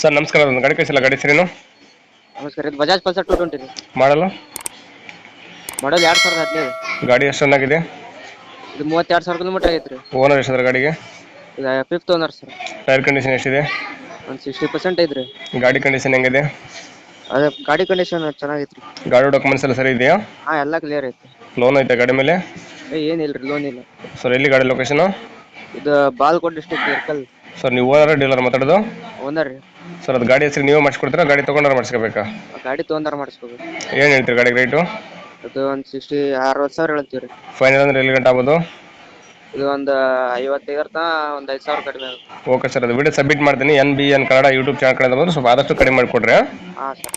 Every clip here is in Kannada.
ಸರ್ ನಮಸ್ಕಾರ ಒಂದು ಗಾಡಿ ಕಳಿಸಿಲ್ಲ ಗಾಡಿ ಹೆಸರೇನು? ನಮಸ್ಕಾರ ಇದು ಬಜಾಜ್ ಪಲ್ಸರ್ ಟೂ ಟ್ವೆಂಟಿ ರೀ. ಮಾಡಲು? ಮಾಡಲ್ ಎರಡು ಸಾವಿರದ ಹದಿನೈದು. ಗಾಡಿ ಎಷ್ಟು ಚೆನ್ನಾಗಿದೆ? ಇದು ಮೂವತ್ತೆರಡು ಸಾವಿರ ಕಿಲೋಮೀಟರ್ ಆಗೈತೆ ರೀ. ಓನರ್ ಎಷ್ಟಿದ್ರೆ ಗಾಡಿಗೆ? ಇದು fifth owner sir. Tyre condition ಎಷ್ಟಿದೆ? ಒಂದು ಸಿಕ್ಸ್ಟಿ ಪರ್ಸೆಂಟ್ ಐತ್ರಿ. ಗಾಡಿ ಕಂಡೀಷನ್ ಹೆಂಗಿದೆ? ಅದೇ ಗಾಡಿ ಕಂಡೀಷನ್ ಚೆನ್ನಾಗೈತೆ ರೀ. ಗಾಡಿ ಡಾಕ್ಯುಮೆಂಟ್ಸ್ ಎಲ್ಲ ಸರಿ ಇದೆಯಾ? ಹಾಂ ಎಲ್ಲ ಕ್ಲಿಯರ್ ಐತೆ. ಲೋನ್ ಐತೆ ಗಾಡಿ ಮೇಲೆ? ಏನಿಲ್ಲ ರೀ ಲೋನ್ ಇಲ್ಲ. ಸರ್ ಎಲ್ಲಿ ಗಾಡಿ ಲೊಕೇಶನು ಇದು ಬಾಲ್ಕೋಟ್ ಡಿಸ್ಟ್ರಿಕ್ಟ್ ಇರ್ಕಲ್ ಸರ್ ನೀವು ಓನರ್ ಡೀಲರ್ ಮಾತಾಡೋದು? ಓನರ್ ರೀ. ಸರ್ ಅದು ಗಾಡಿ ಹೆಸರು ನೀವೇ ಮಾಡಿಸ್ಕೊಡ್ತೀರಾ? ಗಾಡಿ ತೊಗೊಂಡ್ರೆ ಮಾಡಿಸ್ಕೋಬೇಕಾ? ಗಾಡಿ ತೊಗೊಂಡಾರ ಮಾಡಿಸ್ಕೋಬೇಕು. ಏನು ಹೇಳ್ತೀರಿ ಗಾಡಿ ರೇಟು? ಅದು ಒಂದು ಸಿಕ್ಸ್ಟಿ ಅರವತ್ತು ಸಾವಿರ ಹೇಳ್ತೀವಿ ರೀ ಫೈನಲ್ ಅಂದ್ರೆ ಎಲ್ಲಿ ಗಂಟೆ ಆಗ್ಬೋದು? ಇದು ಒಂದು ಐವತ್ತೈದರ ತನ ಒಂದು ಐದು ಸಾವಿರ ಕಡಿಮೆ ಆಗುತ್ತೆ. ಓಕೆ ಸರ್ ಅದು ವಿಡಿಯೋ ಸಬ್ಮಿಟ್ ಮಾಡ್ತೀನಿ. N B N Kannada YouTube channel ಕಡೆ ಬಂದು ಸ್ವಲ್ಪ ಆದಷ್ಟು ಕಡಿಮೆ ಮಾಡಿಕೊಡ್ರಿ ಹಾಂ sir.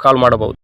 ಕಾಲ್ ಮಾಡಬಹುದು.